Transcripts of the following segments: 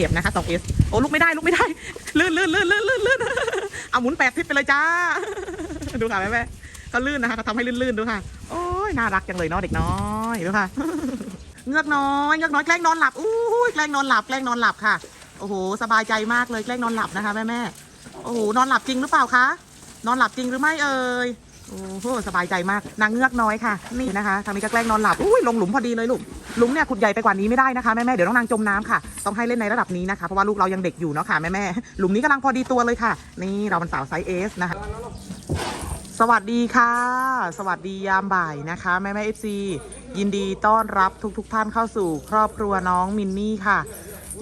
เก็บนะคะสองเอสโอ้ลุกไม่ได้ลุกไม่ได้ลื่นลื่นลื่นลื่นลื่นลื่นเอาหมุนแปดทิศไปเลยจ้า ดูค่ะแม่แม่เขาลื่นนะคะเขาทำให้ลื่นลื่นดูค่ะ โอ้ยน่ารักจังเลยเนาะเด็กน้อยดูค่ะเงือกน้อยเงือกน้อยแกล้งนอนหลับอู้ยแกล้งนอนหลับแกล้งนอนหลับค่ะ โอ้โหสบายใจมากเลยแกล้งนอนหลับนะคะแม่แม่โอ้โหนอนหลับจริงหรือเปล่าคะนอนหลับจริงหรือไม่เอ่ย โอ้โหสบายใจมากนางเงือกน้อยค่ะ นี่นะคะทางนี้ก็แกล้งนอนหลับอุ้ยลงหลุมพอดีเลยลูกหลุมเนี่ยขุดใหญ่ไปกว่านี้ไม่ได้นะคะแม่แม่เดี๋ยวน้องนางจมน้ำค่ะ ต้องให้เล่นในระดับนี้นะคะ เพราะว่าลูกเรายังเด็กอยู่เนาะค่ะแม่แม่หลุมนี้กำลังพอดีตัวเลยค่ะ นี่เราเป็นสาวไซส์เอสนะคะสวัสดีค่ะ สวัสดียามบ่ายนะคะแม่แม่เอฟซียินดีต้อนรับทุกๆทท่านเข้าสู่ ครอบครัวน้องมินนี่ค่ะ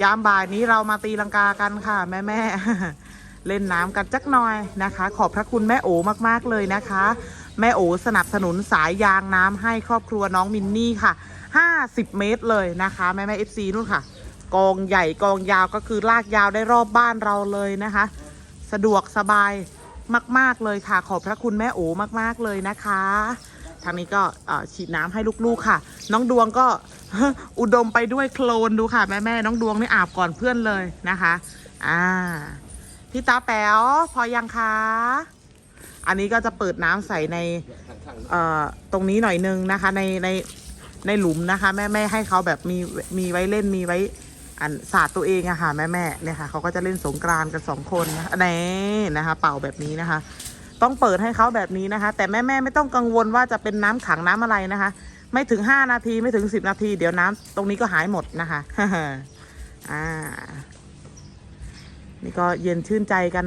ยามบ่ายนี้เรามาตีลังกากันค่ะ แม่แม่ เล่นน้ำกันจักหน่อยนะคะ ขอบพระคุณแม่โอมากๆเลยนะคะ แม่โอสนับสนุนสายยางน้ำให้ครอบครัวน้องมินนี่ค่ะ 50 เมตรเลยนะคะ แม่แม่เอฟซีนู่นค่ะ กองใหญ่กองยาวก็คือลากยาวได้รอบบ้านเราเลยนะคะ สะดวกสบายมาก ๆ เลยค่ะ ขอบพระคุณแม่โอมาก ๆ เลยนะคะ ทางนี้ก็ฉีดน้ำให้ลูก ๆ ค่ะ น้องดวงก็อุดมไปด้วยโคลนดูค่ะ แม่แม่น้องดวงนี่อาบก่อนเพื่อนเลยนะคะ อ่า พี่ตาแป๋วพอยังคะ อันนี้ก็จะเปิดน้ำใส่ใน เอ่อตรงนี้หน่อยนึงนะคะ ในในในหลุมนะคะ แม่แม่ให้เขาแบบมีมีไว้เล่นมีไว้ อันศาสตร์ตัวเองอะค่ะแม่แม่เนี่ยค่ะเขาก็จะเล่นสงกรานต์กันสองคนนะคะแน่นะคะ เป่าแบบนี้นะคะ ต้องเปิดให้เขาแบบนี้นะคะ แต่แม่แม่ไม่ต้องกังวลว่าจะเป็นน้ำขังน้ำอะไรนะคะ ไม่ถึงห้านาทีไม่ถึงสิบนาที เดี๋ยวน้ำตรงนี้ก็หายหมดนะคะ อ่า นี่ก็เย็นชื่นใจกัน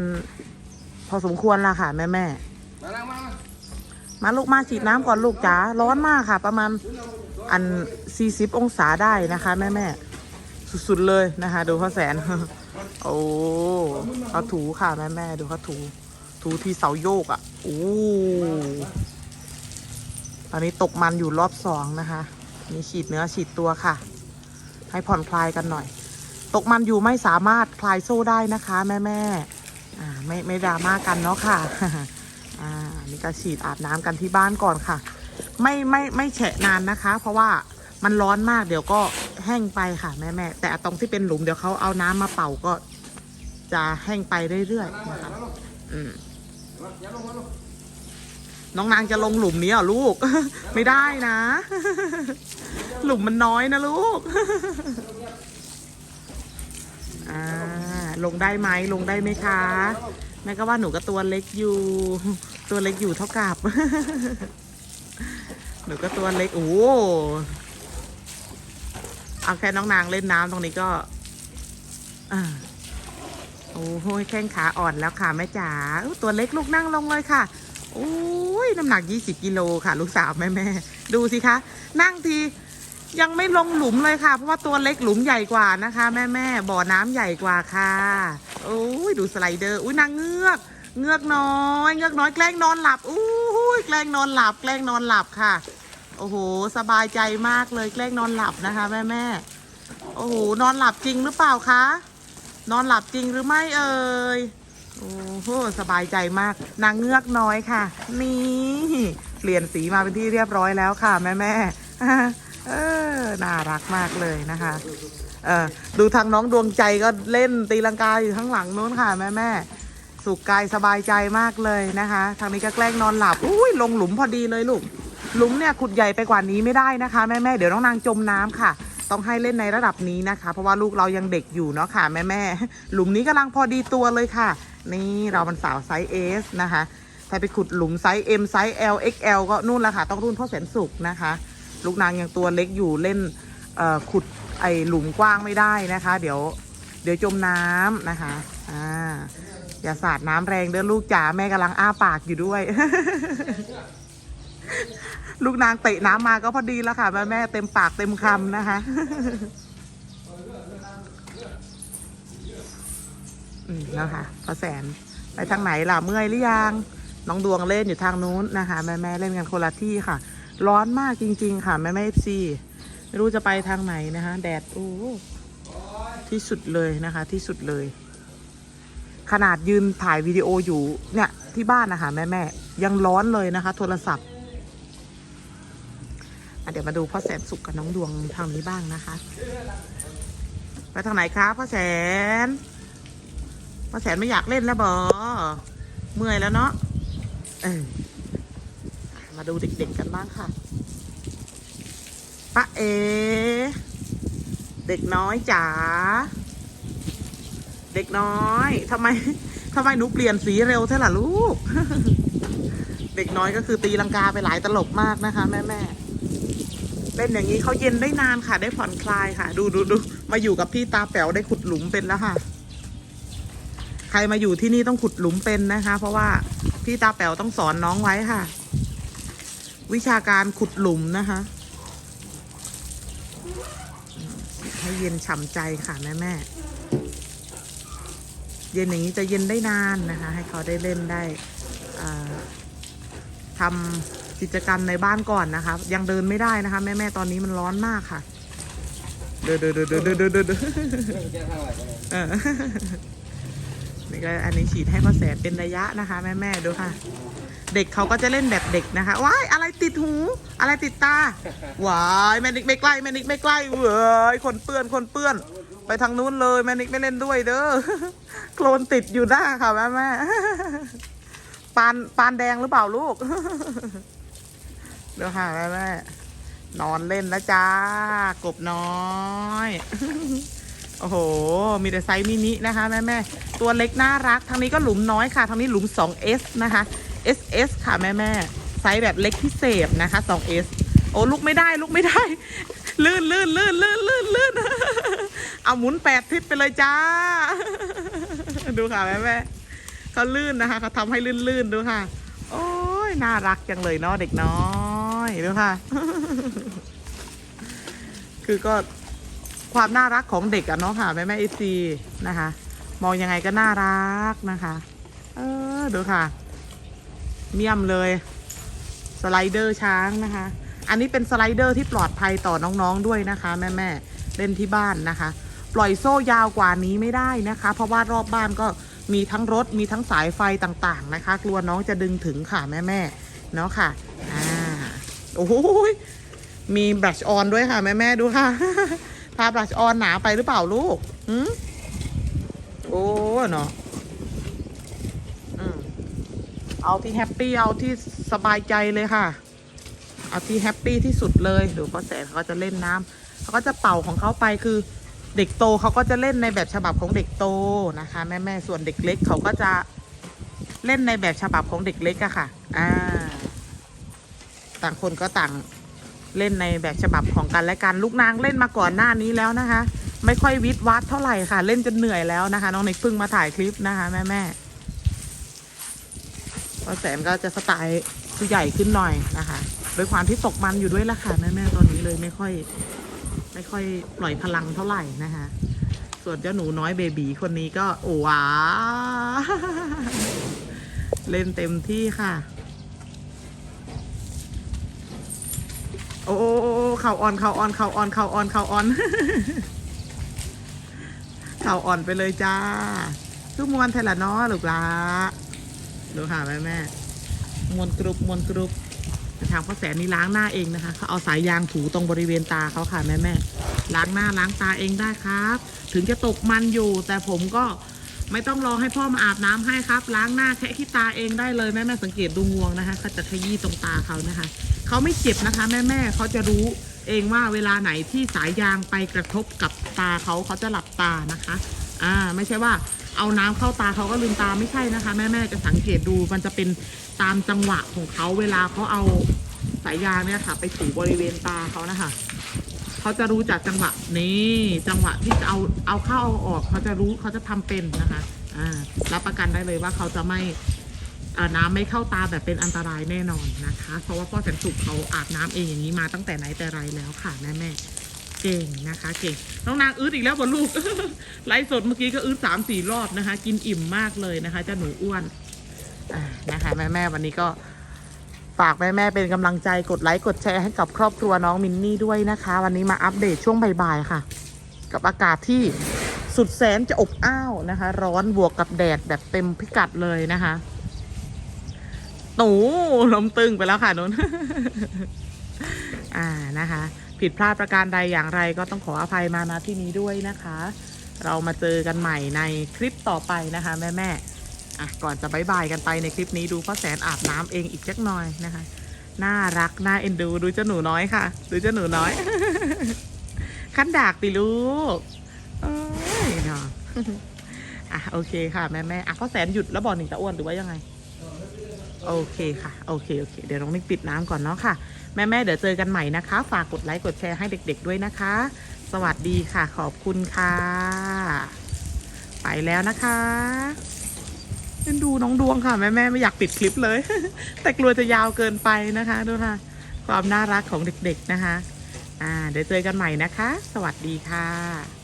พอสมควรละค่ะ แม่แม่มาม,ามาลูกมาฉีดน้ำก่อนลูกจ๋าร้อนมากค่ะ ประมาณอัน 40 องศาได้นะคะ แม่แม่สุดๆเลยนะคะ ดูเขาแสน โอ้เขาถูค่ะ แม่แม่ดูเขาถู ถูที่เสาโยกอะ่ะโอ้ตอนนี้ตกมันอยู่รอบสองนะคะ มีฉีดเนื้อฉีดตัวค่ะ ให้ผ่อนคลายกันหน่อย ตกมันอยู่ไม่สามารถคลายโซ่ได้นะคะ แม่แม่ไม่ไม่ดราม่ากันเนาะค่ะอ่านี่ก็ฉีดอาบน้ำกันที่บ้านก่อนค่ะ ไม่ไม่ไม่แฉะนานนะคะ เพราะว่ามันร้อนมากเดี๋ยวก็แห้งไปค่ะแม่แม่แต่ตรงที่เป็นหลุมเดี๋ยวเขาเอาน้ำมาเป่าก็ จะแห้งไปเรื่อยๆนะคะอืมน้องนางจะลงหลุมนี้เหรอลูก ไม่ได้นะ หลุมมันน้อยนะลูก อ่าลงได้ไหมลงได้ไหมคะ แม่ก็ว่าหนูก็ตัวเล็กอยู่ ตัวเล็กอยู่เท่ากับ หนูก็ตัวเล็กโอ้เอาแค่น้องนางเล่นน้ำตรงนี้ก็อโอ้โหแข้งขาอ่อนแล้วค่ะแม่จ๋าตัวเล็กลูกนั่งลงเลยค่ะโอ้ยน้ำหนัก 20 กิโลค่ะ ลูกสาวแม่แม่ดูสิคะ นั่งที ยังไม่ลงหลุมเลยค่ะ เพราะว่าตัวเล็กหลุมใหญ่กว่านะคะ แม่แม่บ่อน้ำใหญ่กว่าค่ะโอ้ยดูสไลเดอร์อุ้ยนางเงือก เงือกน้อยเงือกน้อยแกล้งนอนหลับอู้ยแกล้งนอนหลับ แกล้งนอนหลับค่ะ โอ้โหสบายใจมากเลยแกล้งนอนหลับนะคะ แม่แม่โอ้โหนอนหลับจริงหรือเปล่าคะนอนหลับจริงหรือไม่เอ่ยโอ้โหสบายใจมากนางเงือกน้อยค่ะ นี่เปลี่ยนสีมาเป็นที่เรียบร้อยแล้วค่ะ แม่แม่ เออน่ารักมากเลยนะคะเออดูทางน้องดวงใจก็เล่นตีลังกาอยู่ข้างหลังนู้นค่ะแม่แม่สุขกายสบายใจมากเลยนะคะ ทางนี้ก็แกล้งนอนหลับอุ้ยลงหลุมพอดีเลยลูกหลุมเนี่ยขุดใหญ่ไปกว่านี้ไม่ได้นะคะแม่แม่เดี๋ยวน้องนางจมน้ำค่ะ ต้องให้เล่นในระดับนี้นะคะ เพราะว่าลูกเรายังเด็กอยู่เนาะค่ะแม่แม่หลุมนี้กำลังพอดีตัวเลยค่ะ นี่เราเป็นสาวไซส์ S นะคะถ้าไปขุดหลุมไซส์ M ไซส์ L XL ก็นู่นละค่ะ ต้องรุ่นพ่อแสนสุกนะคะ ลูกนางยังตัวเล็กอยู่เล่นขุดไอหลุมกว้างไม่ได้นะคะ เดี๋ยวเดี๋ยวจมน้ำนะคะอ่าอย่าสาดน้ำแรงเด้อลูกจ๋าแม่กำลังอ้าปากอยู่ด้วย ลูกนางเตะน้ำมาก็พอดีแล้วค่ะแม่แม่เต็มปากเต็มคำนะคะอืมนะคะพอแสนไปทางไหนล่ะเมื่อยหรือยังน้องดวงเล่นอยู่ทางนู้นนะคะ แม่แม่เล่นกันคนละที่ค่ะ ร้อนมากจริง ๆ ค่ะ แม่แม่เอฟซีไม่รู้จะไปทางไหนนะคะ แดดโอ้ที่สุดเลยนะคะ ที่สุดเลย ขนาดยืนถ่ายวิดีโออยู่เนี่ย ที่บ้านนะคะแม่แม่ยังร้อนเลยนะคะ โทรศัพท์อะเดี๋ยวมาดูพ่อแสนสุขกับน้องดวงทางนี้บ้างนะคะไปทางไหนครับพ่อแสนพ่อแสนไม่อยากเล่นแล้วบอเมื่อยแล้วเนาะเออ มาดูเด็กๆกันบ้างค่ะป้าเอ เด็กน้อยจ๋า เด็กน้อยทำไมทำไมหนูเปลี่ยนสีเร็วเท่าล่ะลูก เด็กน้อยก็คือตีลังกาไปหลายตลบมากนะคะ แม่แม่เล่นอย่างนี้เขาเย็นได้นานค่ะ ได้ผ่อนคลายค่ะ ดูดูดูมาอยู่กับพี่ตาแป๋วได้ขุดหลุมเป็นแล้วค่ะ ใครมาอยู่ที่นี่ต้องขุดหลุมเป็นนะคะ เพราะว่าพี่ตาแป๋วต้องสอนน้องไว้ค่ะ วิชาการขุดหลุมนะคะ ให้เย็นฉ่ำใจค่ะแม่แม่เย็นอย่างนี้จะเย็นได้นานนะคะ ให้เขาได้เล่นได้ทำกิจกรรมในบ้านก่อนนะคะ ยังเดินไม่ได้นะคะ แม่แม่ตอนนี้มันร้อนมากค่ะ เดินเดินเดินเดินเดินเดิน ก็อันนี้ฉีดให้พ่อแสนเป็นระยะนะคะ แม่แม่ๆดูค่ะ เด็กเขาก็จะเล่นแบบเด็กนะคะว้ายอะไรติดหู อะไรติดตาว้ายแม่นิกไม่ใกล้แม่นิกไม่ใกล้เว้ยคนเปื้อนคนเปื้อน ไปทางนู้นเลยแม่นิกไม่เล่นด้วยเด้อโคลนติดอยู่หน้าค่ะแม่แม่ปานปานแดงหรือเปล่าลูกเดี๋ยวค่ะแม่แม่นอนเล่นแล้วจ้ากบน้อย โอ้โห มีแต่ไซส์มินินะคะแม่แม่ตัวเล็กน่ารัก ทางนี้ก็หลุมน้อยค่ะ ทางนี้หลุม 2S นะคะ SS ค่ะแม่แม่ไซส์แบบเล็กพิเศษนะคะ 2S โอ้ลุกไม่ได้ลุกไม่ได้ ลื่นลื่นลื่นลื่นลื่นลื่นเอาหมุนแปดทิศไปเลยจ้า ดูค่ะแม่แม่เขาลื่นนะคะเขาทำให้ลื่นลื่นดูค่ะ โอ้ยน่ารักจังเลยเนาะเด็กน้อยดูค่ะ คือก็ ความน่ารักของเด็กอะเนาะค่ะแม่แม่เอซีนะคะ มองยังไงก็น่ารักนะคะ เออดูค่ะ เมี่ยมเลย สไลเดอร์ช้างนะคะ อันนี้เป็นสไลเดอร์ที่ปลอดภัยต่อน้องๆด้วยนะคะ แม่ๆเล่นที่บ้านนะคะ ปล่อยโซ่ยาวกว่านี้ไม่ได้นะคะ เพราะว่ารอบบ้านก็มีทั้งรถมีทั้งสายไฟต่างๆนะคะ กลัวน้องจะดึงถึงค่ะแม่ๆเนาะค่ะอ่าโอ้โหยมีบลัชออนด้วยค่ะแม่ๆดูค่ะาบลัชออนหนาไปหรือเปล่าลูกหืมโอ้เนาะเอาที่แฮปปี้เอาที่สบายใจเลยค่ะ เอาที่แฮปปี้ที่สุดเลยดูพ่อแสนเขาก็จะเล่นน้ำเขาก็จะเป่าของเขาไปคือเด็กโตเขาก็จะเล่นในแบบฉบับของเด็กโตนะคะ แม่แม่ส่วนเด็กเล็กเขาก็จะเล่นในแบบฉบับของเด็กเล็กอะค่ะ อ่า ต่างคนก็ต่าง เล่นในแบบฉบับของกันและกันลูกนางเล่นมาก่อนหน้านี้แล้วนะคะ ไม่ค่อยวิดวัดเท่าไหร่ค่ะ เล่นจนเหนื่อยแล้วนะคะ น้องเน็กเพิ่งมาถ่ายคลิปนะคะแม่แม่ๆป้าแสนก็จะสไตล์ผู้ใหญ่ขึ้นหน่อยนะคะด้วยความที่ตกมันอยู่ด้วยละค่ะแม่ๆตอนนี้เลยไม่ค่อย ไม่ค่อยปล่อยพลังเท่าไหร่นะคะ ส่วนเจ้าหนูน้อยเบบีคนนี้ก็โอ้ว้าเล่นเต็มที่ค่ะ โอ้เข่าอ่อนเข่าอ่อนเข่าอ่อนเข่าอ่อนเข่าอ่อนเข่าอ่อนไปเลยจ้าทุกมวนเทละน้อลูกหลาดูค่ะแม่แม่มวนกรุบมวนกรุบทางพ่อแสนนี่ล้างหน้าเองนะคะเขาเอาสายยางถูตรงบริเวณตาเขาค่ะแม่แม่ล้างหน้าล้างตาเองได้ครับ ถึงจะตกมันอยู่ แต่ผมก็ไม่ต้องรอให้พ่อมาอาบน้ำให้ครับ ล้างหน้าแค่ขี้ตาเองได้เลยแม่แม่สังเกตดูงวงนะคะเขาจะขยี้ตรงตาเขานะคะ เขาไม่เจ็บนะคะ แม่แม่เขาจะรู้เองว่าเวลาไหนที่สายยางไปกระทบกับตาเขาเขาจะหลับตานะคะ อ่า ไม่ใช่ว่าเอาน้ำเข้าตาเขาก็ลืมตาไม่ใช่นะคะ แม่แม่จะสังเกตดูมันจะเป็นตามจังหวะของเขาเวลาเขาเอาสายยางเนี่ยค่ะ ไปถูบริเวณตาเขานะคะเขาจะรู้จากจังหวะนี้จังหวะที่จะเอาเอาเข้าเอาออกเขาจะรู้เขาจะทำเป็นนะคะ อ่ารับประกันได้เลยว่าเขาจะไม่ น้ำไม่เข้าตาแบบเป็นอันตรายแน่นอนนะคะ เพราะว่าพ่อแสนสุขเขาอาบน้ำเองอย่างนี้มาตั้งแต่ไหนแต่ไรแล้วค่ะแม่แม่เก่งนะคะ เก่งน้องนางอืดอีกแล้วบนลูกไลฟ์สดเมื่อกี้ก็อืดสามสี่รอบนะคะ กินอิ่มมากเลยนะคะเจ้าหนูอ้วนนะคะแม่แม่วันนี้ก็ฝากแม่แม่เป็นกำลังใจกดไลค์กดแชร์ให้กับครอบครัวน้องมินนี่ด้วยนะคะ วันนี้มาอัปเดตช่วงบ่ายๆค่ะ กับอากาศที่สุดแสนจะอบอ้าวนะคะ ร้อนบวกกับแดดแบบเต็มพิกัดเลยนะคะ หนูลมตึงไปแล้วค่ะนุนอ่านะคะ ผิดพลาดประการใดอย่างไรก็ต้องขออภัยมาณที่นี้ด้วยนะคะ เรามาเจอกันใหม่ในคลิปต่อไปนะคะ แม่แม่อะก่อนจะบายบายกันไปในคลิปนี้ดูพ่อแสนอาบน้ำเองอีกจักหน่อยนะคะ น่ารัก น่าเอ็นดู ดูเจ้าหนูน้อยค่ะ ดูเจ้าหนูน้อย ขั้นดากติลูกเอ้ยเนาะอะโอเคค่ะแม่แม่อะพ่อแสนหยุดแล้วบอกหนิงตะอ้วนหรือว่ายังไง โอเคค่ะโอเคโอเค เดี๋ยวน้องนิกปิดน้ำก่อนเนาะค่ะ แม่แม่เดี๋ยวเจอกันใหม่นะคะ ฝากกดไลค์กดแชร์ให้เด็ก ๆ ด้วยนะคะ สวัสดีค่ะ ขอบคุณค่ะ ไปแล้วนะคะเอ็นดูน้องดวงค่ะ แม่แม่ไม่อยากปิดคลิปเลย แต่กลัวจะยาวเกินไปนะคะดูค่ะ ความน่ารักของเด็กๆนะคะ อ่า เดี๋ยวเจอกันใหม่นะคะ สวัสดีค่ะ